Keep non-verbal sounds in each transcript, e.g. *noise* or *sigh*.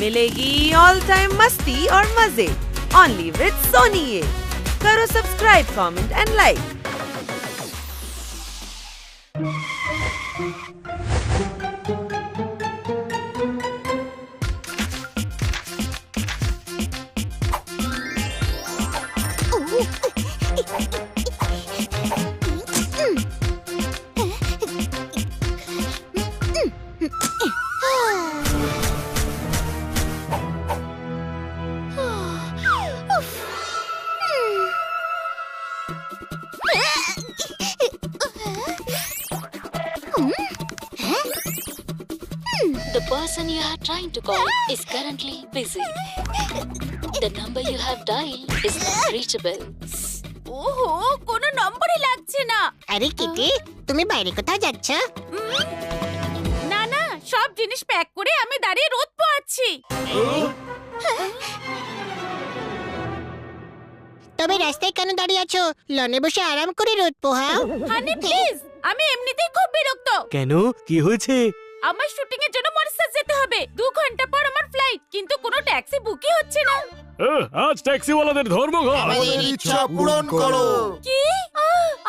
मिलेगी all time मस्ती और मज़े। ओनली विद सोनी करो subscribe comment and like trying to call is currently busy. The number you have dialed is not reachable. ওহো কোনো নম্বরই লাগছে না। আরে কিটি তুমি বাইরে কোথাও যাচ্ছ? না না সব জিনিস প্যাক করে আমি দাঁড়িয়ে রোদ পোয়াচ্ছি। তবে রাস্তায় কেন দাঁড়িয়ে আছো? লনে বসে আরাম করে রোদ পোহাও। হানি প্লিজ আমি এমনিতেই খুব বিরক্ত। কেন? কি হয়েছে? আমার শুটিং এর জন্য মরিশাস যেতে হবে। দু ঘণ্টা পর আমার ফ্লাইট কিন্তু কোনো ট্যাক্সি বুকই হচ্ছে না। আজ ট্যাক্সিওয়ালাদের ধর্মঘট। আমাদের ইচ্ছা পূরণ করো। কি?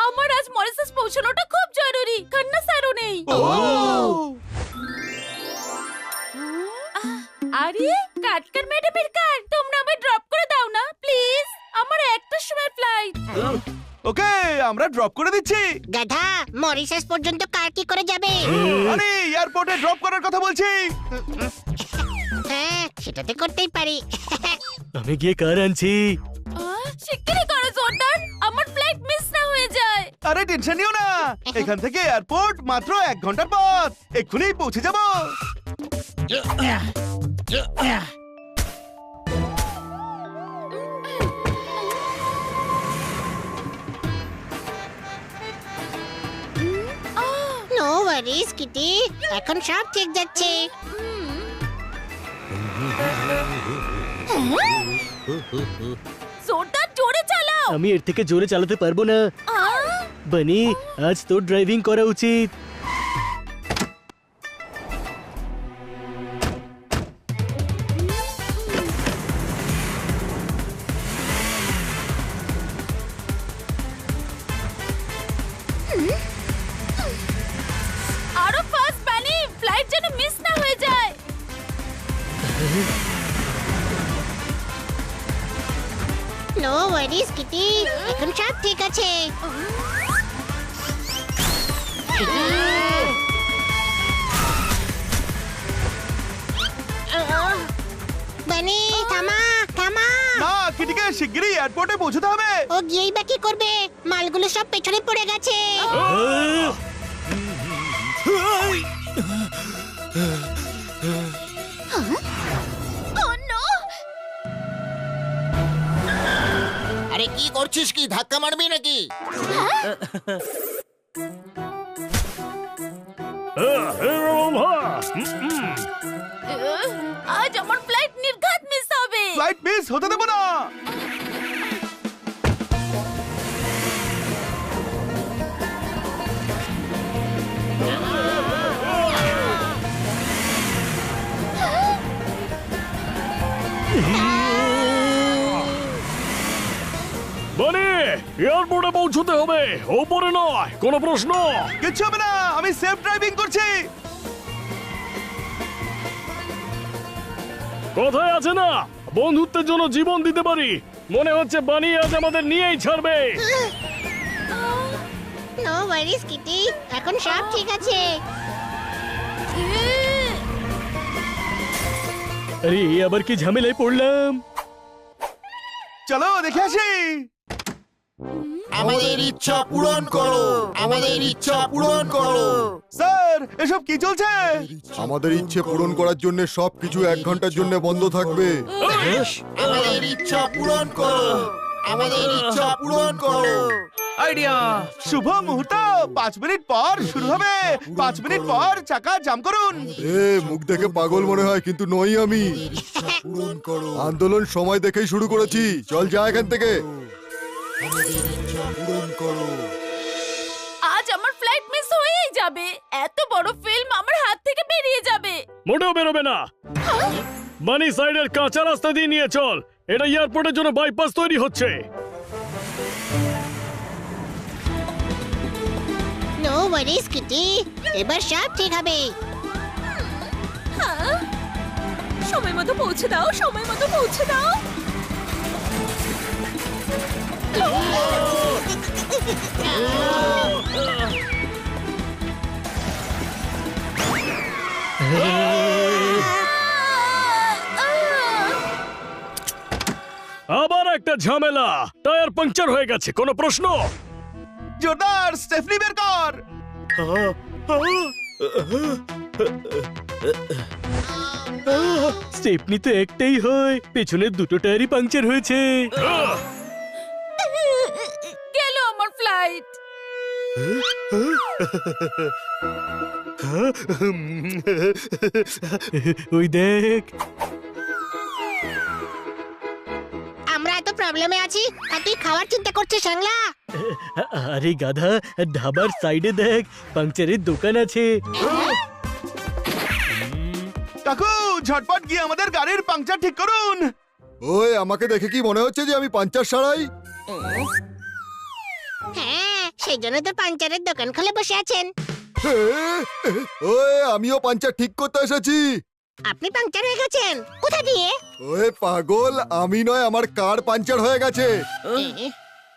আমার আজ মরিশাস পৌঁছানোটা খুব জরুরি। কান্না সারও নেই। আরে কাটকার ম্যাডামের কার তোমরা আমায় ড্রপ করে দাও না প্লিজ আমার একটা সময় ফ্লাইট ওকে আমরা ড্রপ করে দিচ্ছি। গাধা মরিশাস পর্যন্ত কার কি করে যাবে? আরে এয়ারপোর্টে ড্রপ করার কথা বলছি। হ্যাঁ সেটাতে করতেই পারি। আমি গিয়ে কার আনছি? শিগগিরই করো জোরদার। আমার ফ্লাইট মিস না হয়ে যায়। আরে টেনশন নিও না। এখান থেকে এয়ারপোর্ট মাত্র এক ঘণ্টার পথ। এক্ষুনি পৌঁছে যাব। ওয়ারিস কিটি এখন সব ঠিক যাচ্ছে। জোরদার জোরে চালাও। আমি এর থেকে জোরে চালাতে পারব না! বানি আজ তোর ড্রাইভিং করা উচিত। নো ওয়ারিস কিটি এখন সব ঠিক আছে। বানি থামা থামা। না কিটিকে শিগগিরই এয়ারপোর্টে পৌঁছতে হবে। ও গিয়েই বা কি করবে? মালগুলো সব পেছনে পড়ে গেছে। আরে কি করছিস কি ধাক্কা মারবি নাকি আহ, আজ আমার ফ্লাইট নির্ঘাত মিস হবে ফ্লাইট মিস হতে দেবো না বানি এয়ারপোর্টে পৌঁছতে হবে। ওপরে নয় কোনো প্রশ্ন? কিচ্ছু হবে না আমি সেফ ড্রাইভিং করছি। কথায় আছে না বন্ধুত্বের জন্য জীবন দিতে পারি। মনে হচ্ছে বানি আজ আমাদের নিয়েই ছাড়বে। নো ওয়ারিস কিটি এখন সব ঠিক আছে। আরে আবার কি ঝামেলায় পড়লাম? চলো দেখে আসি। আমাদের ইচ্ছা পূরণ করো। আমাদের ইচ্ছা পূরণ করো। স্যার এসব কি চলছে? আমাদের ইচ্ছে পূরণ করার জন্য সবকিছু এক ঘণ্টার জন্য বন্ধ থাকবে। আমাদের ইচ্ছা পূরণ করো। আমাদের ইচ্ছা পূরণ করো। আইডিয়া। শুভ মুহূর্ত। পাঁচ মিনিট পর শুরু হবে। পাঁচ মিনিট পর চাকা জাম করুন। এ মুখ দেখে পাগল মনে হয় কিন্তু নই আমি। আন্দোলন সময় দেখেই শুরু করেছি। চল যা এখান থেকে। পূরণ করো। আজ আমার ফ্লাইট মিস হয়েই যাবে। এত বড় ফিল্ম আমার হাত থেকে বেরিয়ে যাবে। মোটেও বেরোবে না। বানি সাইডের কাঁচা রাস্তা দিয়ে নিয়ে চল। এটা এয়ারপোর্টের জন্য বাইপাস তৈরি হচ্ছে। নো ওয়ারিস কিটি এবার সব ঠিক হবে। হ্যাঁ? সময় মতো পৌঁছে দাও সময় মতো পৌঁছে দাও। আবার একটা ঝামেলা। টায়ার পাংচার হয়ে গেছে কোনো প্রশ্ন? জোরদার স্টেফনি বের কর! স্টেপনি তো একটাই হয় পেছনের দুটো টায়ারই পাংচার হয়েছে। ফ্লাইট *laughs* ওই দেখ। আমরা এত প্রবলেমে আছি আর তুই খাওয়ার চিন্তা করছিস সাংলা? আরে গাধা ধাবার সাইডে দেখ পাংচারের দোকান আছে। কাকু ঝটপট গিয়ে আমাদের গাড়ির পাংচার ঠিক করুন। ওই আমাকে দেখে কি মনে হচ্ছে যে আমি পাঞ্চার সারাই? হ্যাঁ সেই জন্য তো পাঞ্চারের দোকান খুলে বসে আছেন। ওই আমিও পাঞ্চার ঠিক করতে এসেছি। আপনি পাংচার হয়ে গেছেন? কোথা দিয়ে? ওই পাগল আমি নয় আমার কার পাঞ্চার হয়ে গেছে।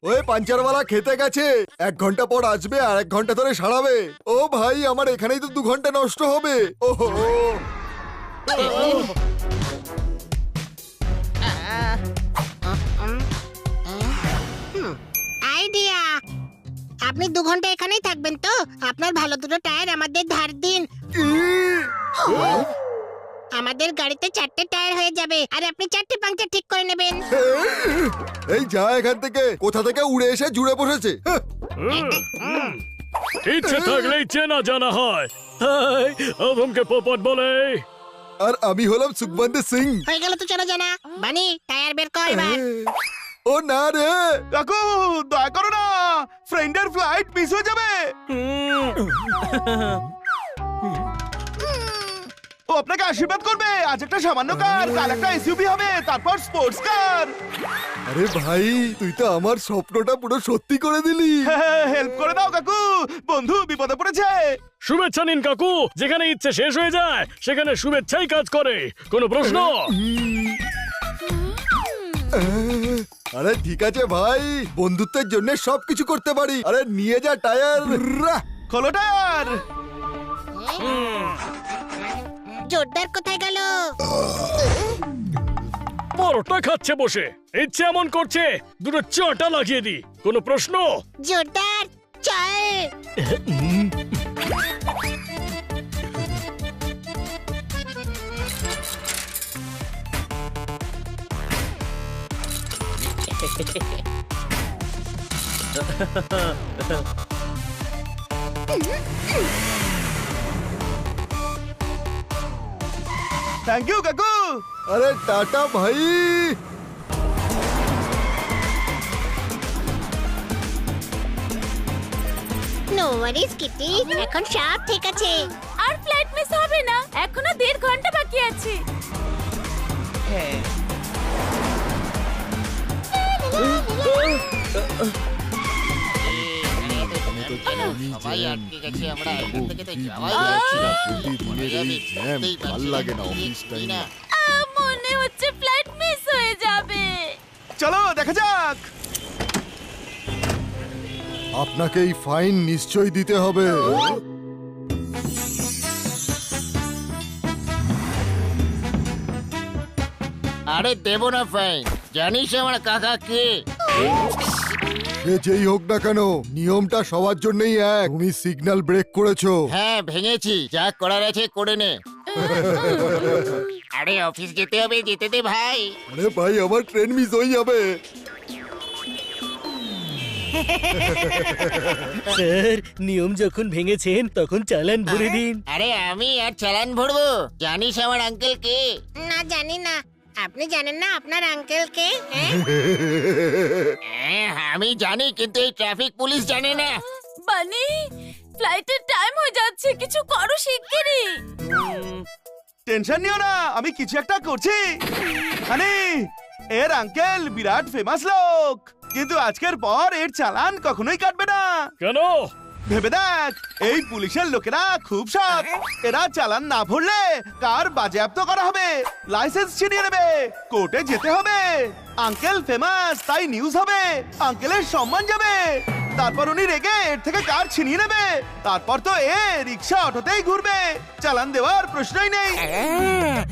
ওই পাঞ্চারওয়ালা খেতে গেছে। এক ঘণ্টা পর আসবে আর এক ঘণ্টা ধরে সারাবে। ও ভাই আমার এখানেই তো দু ঘণ্টা নষ্ট হবে। ওহো। আইডিয়া আপনি দু ঘণ্টা এখানেই থাকবেন তো? আপনার ভালো দুটো টায়ার আমাদের ধার দিন। আমাদের গাড়িতে চারটে টায়ার হয়ে যাবে আর আপনি চারটে পাংচার ঠিক করে নেবেন। এই যা এখান থেকে কোথা থেকে উড়ে এসে জুড়ে বসেছে। হ্যাঁ, ইচ্ছে থাকলেই চেনা জানা হয়। অধমকে পোপট বলে। আর আমি হলাম সুখবন্ত সিং। হয়ে গেল তো চলো জানা। বানি টায়ার বের কর এবার। ও না রে। কাকু দয়া করো না। ফ্রেন্ডের ফ্লাইট মিস হয়ে যাবে। ও আপনাকে আশীর্বাদ করবে। আজ একটা সামান্য কার কাল একটা এসইউভি হবে তারপর স্পোর্টস কার আরে ভাই তুই তো আমার স্বপ্নটা পুরো সত্যি করে দিলি। হেল্প করে দাও কাকু। বন্ধু বিপদে পড়েছে। শুভেচ্ছা নিন কাকু। যেখানে ইচ্ছে শেষ হয়ে যায় সেখানে শুভেচ্ছাই কাজ করে। কোনো প্রশ্ন? আরে ঠিক আছে ভাই। বন্ধুত্বের জন্য সবকিছু করতে পারি। আরে নিয়ে যা টায়ার। খোলো টায়ার জোরদার কোথায় গেল? পরোটা খাচ্ছে বসে। ইচ্ছে এমন করছে দুটো চাটা লাগিয়ে দি কোনো প্রশ্ন? জোরদার চল। *laughs* থ্যাংক ইউ কাকু আরে টাটা ভাই নো ওয়ারিস কিটি এখন সব ঠিক আছে। আর ফ্লাইট মিস হবে না। এখনও দেড় ঘণ্টা বাকি আছে। সবাই আটকে গেছে আমরা এখান থেকে তো যাওয়াই যাচ্ছে না। প্রতিদিনের এই জ্যাম ভালো লাগে না না, অফিস টাইমে মনে হচ্ছে ফ্লাইট মিস হয়ে যাবে চলো দেখা যাক আপনাকে এই ফাইন নিশ্চয়ই দিতে হবে আরে দেবো না ফাইন জানিস আমার কাকা কে? সে যেই হোক না কেন নিয়মটা সবার জন্যই এক। তুমি সিগন্যাল ব্রেক করেছ। হ্যাঁ ভেঙেছি। যা করার আছে করে নে। আরে অফিস যেতে হবে যেতে দে ভাই। আরে ভাই আমার ট্রেন মিস হয়ে যাবে। স্যার নিয়ম যখন ভেঙেছেন তখন চালান ভরে দিন। আরে আমি আর চালান ভরবো। জানিস আমার আঙ্কেল কে? না জানি না। আপনি জানেন না আপনার আঙ্কেল কে হ্যাঁ? হ্যাঁ, আমি জানি কিন্তু এই ট্রাফিক পুলিশ জানে না। বানি ফ্লাইটের টাইম হয়ে যাচ্ছে কিছু করো শিগগিরই। টেনশন নিও না আমি কিছু একটা করছি। মানে এর আঙ্কেল বিরাট ফেমাস লোক। কিন্তু আজকের পর এর চালান কখনোই কাটবে না। কেন? ভেবে দেখ এই পুলিশের লোকেরা খুব সৎ। এরা চালান না ভরলে কার বাজেয়াপ্ত করা হবে? লাইসেন্স ছিনিয়ে নেবে কোর্টে যেতে হবে। আঙ্কেল ফেমাস তাই নিউজ হবে। আঙ্কেলের সম্মান যাবে। তারপর উনি রেগে এর থেকে কার ছিনিয়ে নেবে? তারপর তো এ রিক্সা অটোতেই ঘুরবে। চালান দেওয়ার প্রশ্নই নেই। আহ,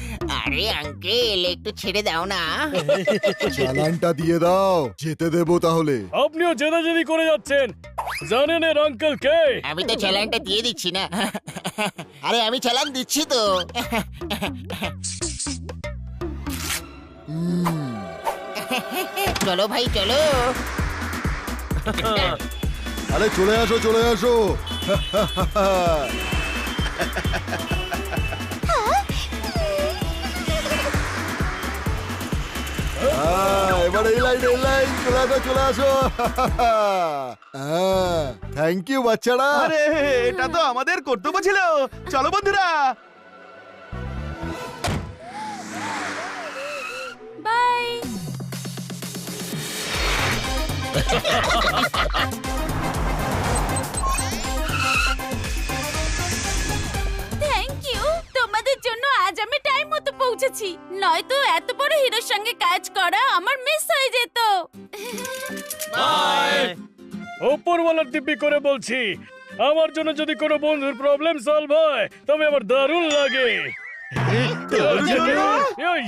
আরে আঙ্কেল একটু ছেড়ে দাও না। চালানটা দিয়ে দাও যেতে দেবো তাহলে। আপনিও জেদাজেদি করে যাচ্ছেন। জানেন এর আঙ্কেল কে? আমি তো চালানটা দিয়ে দিচ্ছি না। আরে আমি চালান দিচ্ছি তো। চলো ভাই চলো। আরে চলে আসো চলে আসো। এবার এই লাইন এই লাইন চলে আসো চলে আসো। থ্যাংক ইউ বাচ্চারা। আরে এটা তো আমাদের কর্তব্য ছিল। চলো বন্ধুরা। বাই। থ্যাংক ইউ তোমাদের জন্য আজ আমি টাইম মতো পৌঁছেছি। নয়তো এত বড় হিরোর সঙ্গে কাজ করা আমার ওপরওয়ালার দিব্যি করে বলছি আমার জন্য যদি কোনো বন্ধুর প্রবলেম সলভ হয় তবে আমার দারুণ লাগে তোর জন্য? এই,